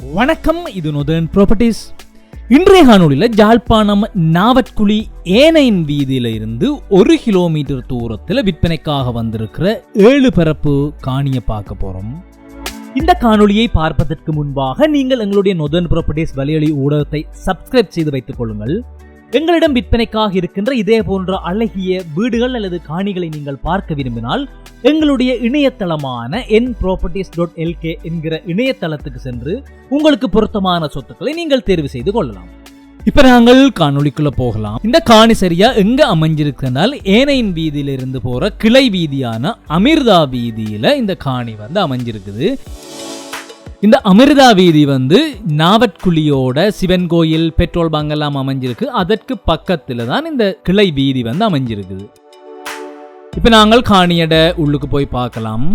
வணக்கம் இது northern properties இன்றைய காணொலியில் ஜாழ்ப்பாணம் நாவட்குழி ஏனையின் வீதியில இருந்து ஒரு கிலோமீட்டர் தூரத்தில் விற்பனைக்காக வந்திருக்கிற ஏழு பரப்பு காணியை பார்க்க போகிறோம் இந்த காணொலியை பார்ப்பதற்கு முன்பாக நீங்கள் எங்களுடைய நொதன் ப்ராப்பர்ட்டிஸ் வலையொலி ஊடகத்தை சப்ஸ்கிரைப் செய்து வைத்துக் கொள்ளுங்கள். எங்களிடம் விற்பனைக்காக இருக்கின்ற இதே போன்ற அழகிய வீடுகள் அல்லது காணிகளை நீங்கள் பார்க்க விரும்பினால் எங்களுடைய இணையதளமான என் ப்ராப்பர்ட்டிஸ் டாட் எல்கே என்கிற இணையதளத்துக்கு சென்று உங்களுக்கு பொருத்தமான சொத்துக்களை நீங்கள் தேர்வு செய்து கொள்ளலாம். இப்ப நாங்கள் காணொளிக்குள்ள போகலாம். இந்த காணி சரியா எங்க அமைஞ்சிருக்குனால் ஏனையின் வீதியில இருந்து போற கிளை வீதியான அமிர்தா வீதியில இந்த காணி வந்து அமைஞ்சிருக்குது. இந்த அமிர்தா வீதி வந்து நாவட்குழியோட சிவன் கோயில் பெட்ரோல் பங்க் எல்லாம் அமைஞ்சிருக்கு. அதற்கு பக்கத்துல தான் இந்த கிளை வீதி வந்து அமைஞ்சிருக்குது. இப்போ நாங்கள் காணியட உள்ளுக்கு போய் பார்க்கலாம்.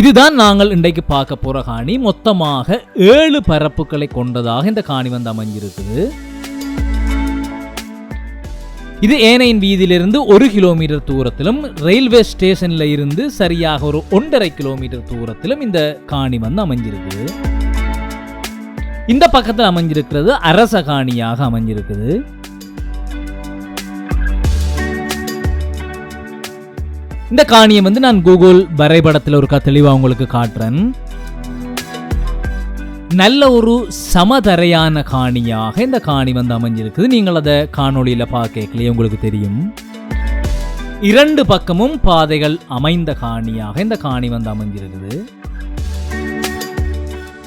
இதுதான் நாங்கள் இன்றைக்கு பார்க்க போற காணி. மொத்தமாக ஏழு பரப்புகளை கொண்டதாக இந்த காணி வந்து அமைஞ்சிருக்குது. இது ஏனையின் வீதியிலிருந்து ஒரு கிலோமீட்டர் தூரத்திலும் ரயில்வே ஸ்டேஷன்ல இருந்து சரியாக ஒரு ஒன்றரை கிலோமீட்டர் தூரத்திலும் இந்த காணி வந்து அமைஞ்சிருக்குது இந்த பக்கத்தில் அமைஞ்சிருக்கிறது அரச காணியாக அமைஞ்சிருக்குது. இந்த காணியை வந்து நான் கூகுள் வரைபடத்தில் ஒரு தெளிவாக உங்களுக்கு காட்டுறேன். நல்ல ஒரு சமதரையான காணியாக இந்த காணி வந்து அமைஞ்சிருக்குது. நீங்கள் அதை காணொளியில பார்க்கலையே உங்களுக்கு தெரியும். இரண்டு பக்கமும் பாதைகள் அமைந்த காணியாக இந்த காணி வந்து அமைஞ்சிருக்குது.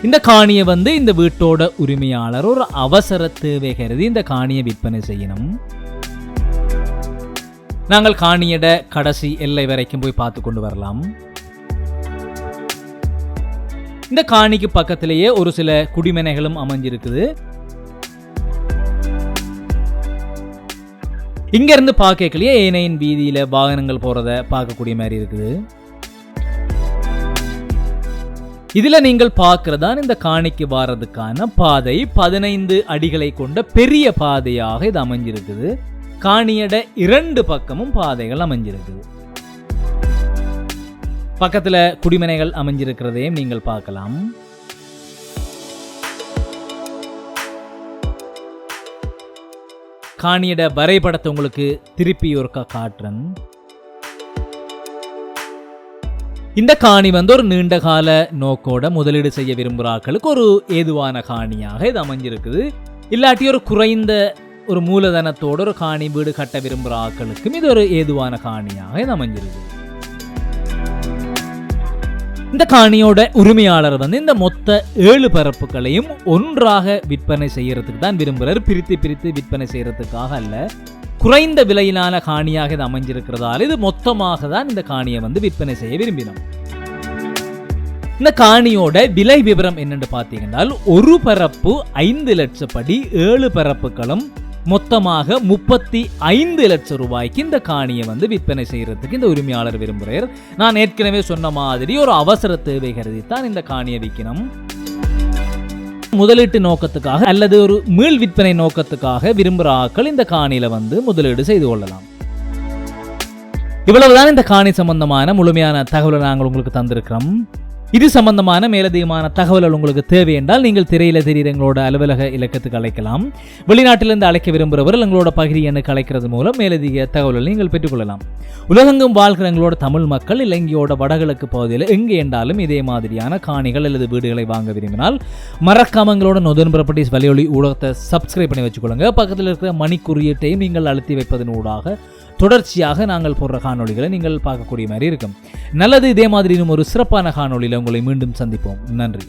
இந்த காணியை வந்து இந்த வீட்டோட உரிமையாளர் ஒரு அவசர தேவை கருதி இந்த காணியை விற்பனை செய்யணும். நாங்கள் காணியட கடைசி எல்லை வரைக்கும் போய் பார்த்து கொண்டு வரலாம். இந்த காணிக்கு பக்கத்திலேயே ஒரு சில குடிமனைகளும் அமைஞ்சிருக்குது. இங்க இருந்து பார்க்கலையே ஏனையின் வீதியில வாகனங்கள் போகிறத பார்க்கக்கூடிய மாதிரி இருக்குது. இதுல நீங்கள் பார்க்குறதான் இந்த காணிக்கு வாரதுக்கான பாதை. பதினைந்து அடிகளை கொண்ட பெரிய பாதையாக இது அமைஞ்சிருக்குது. காணியட இரண்டு பக்கமும் பாதைகள் அமைஞ்சிருக்குது. பக்கத்தில் குடிமனைகள் அமைஞ்சிருக்கிறதையும் நீங்கள் பார்க்கலாம். காணியிட வரைபடத்தை உங்களுக்கு திருப்பி ஒருக்கா காட்டுறேன். இந்த காணி வந்து ஒரு நீண்ட கால நோக்கோட முதலீடு செய்ய விரும்புகிறாக்களுக்கு ஒரு ஏதுவான காணியாக இது அமைஞ்சிருக்குது. இல்லாட்டி ஒரு குறைந்த ஒரு மூலதனத்தோட ஒரு காணி வீடு கட்ட விரும்புகிற ஆக்களுக்கும் இது ஒரு ஏதுவான காணியாக இது அமைஞ்சிருக்குது. இந்த காணியோட உரிமையாளர் வந்து இந்த மொத்த ஏழு பரப்புகளையும் ஒன்றாக விற்பனை செய்யறதுக்கு தான் விரும்புகிறார் பிரித்து பிரித்து விற்பனை செய்யறதுக்காக அல்ல. குறைந்த விலையிலான காணியாக இது அமைஞ்சிருக்கிறதால இது மொத்தமாக தான் இந்த காணியை வந்து விற்பனை செய்ய விரும்பினோம். இந்த காணியோட விலை விவரம் என்னன்னு பார்த்தீங்கன்னா ஒரு பரப்பு ஐந்து லட்சப்படி ஏழு பரப்புகளும் மொத்தமாக முப்பத்தி ஐந்து லட்சம் ரூபாய்க்கு இந்த காணியை வந்து விற்பனை செய்யறதுக்கு இந்த உரிமையாளர் விரும்புகிறார். நான் ஏற்கனவே சொன்ன மாதிரி ஒரு அவசர தேவை கருதித்தான் இந்த காணியை விற்கணும். முதலீட்டு நோக்கத்துக்காக அல்லது ஒரு மீள் விற்பனை நோக்கத்துக்காக விரும்புகிற ஆக்கள் இந்த காணியில வந்து முதலீடு செய்து கொள்ளலாம். இவ்வளவுதான் இந்த காணி சம்பந்தமான முழுமையான தகவலை நாங்கள் உங்களுக்கு தந்திருக்கிறோம். இது சம்பந்தமான மேலதிகமான தகவல்கள் உங்களுக்கு தேவை என்றால் நீங்கள் திரையில தெரியுற எங்களோட அலுவலக இலக்கத்துக்கு அழைக்கலாம். வெளிநாட்டிலிருந்து அழைக்க விரும்புகிறவர்கள் எங்களோட பகுதி எனக்கு அழைக்கிறது மூலம் மேலதிக தகவல்களை நீங்கள் பெற்றுக்கொள்ளலாம். உலகெங்கும் வாழ்கிற எங்களோட தமிழ் மக்கள் இலங்கையோட வடகிழக்கு பகுதியில் எங்கே என்றாலும் இதே மாதிரியான காணிகள் அல்லது வீடுகளை வாங்க விரும்பினால் மறக்காம எங்களோட நொதன் ப்ராப்பர்ட்டிஸ் வலியொலி ஊடகத்தை சப்ஸ்கிரைப் பண்ணி வச்சுக்கொள்ளுங்க. பக்கத்தில் இருக்கிற மணிக்குறியீட்டையும் நீங்கள் அழுத்தி வைப்பதன் ஊடாக தொடர்ச்சியாக நாங்கள் போடுற காணொளிகளை நீங்கள் பார்க்கக்கூடிய மாதிரி இருக்கும். நல்லது இதே மாதிரி இன்னும் ஒரு சிறப்பான காணொலியில் உங்களை மீண்டும் சந்திப்போம். நன்றி.